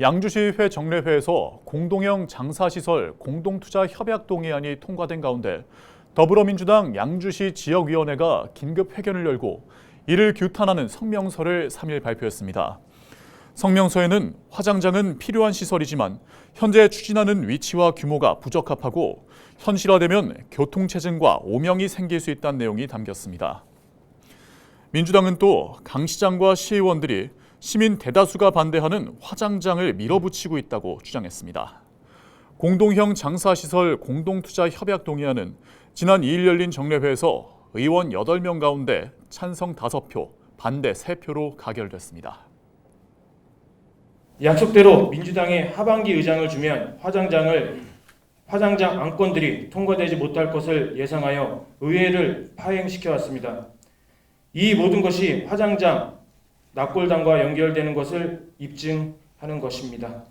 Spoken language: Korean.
양주시의회 정례회에서 공동형 장사시설 공동투자 협약 동의안이 통과된 가운데 더불어민주당 양주시 지역위원회가 긴급 회견을 열고 이를 규탄하는 성명서를 3일 발표했습니다. 성명서에는 화장장은 필요한 시설이지만 현재 추진하는 위치와 규모가 부적합하고 현실화되면 교통체증과 오명이 생길 수 있다는 내용이 담겼습니다. 민주당은 또 강 시장과 시의원들이 시민 대다수가 반대하는 화장장을 밀어붙이고 있다고 주장했습니다. 공동형 장사시설 공동투자 협약 동의안은 지난 2일 열린 정례회에서 의원 8명 가운데 찬성 5표, 반대 3표로 가결됐습니다. 약속대로 민주당의 하반기 의장을 주면 화장장을 화장장 안건들이 통과되지 못할 것을 예상하여 의회를 파행시켜 왔습니다. 이 모든 것이 화장장 납골당과 연결되는 것을 입증하는 것입니다.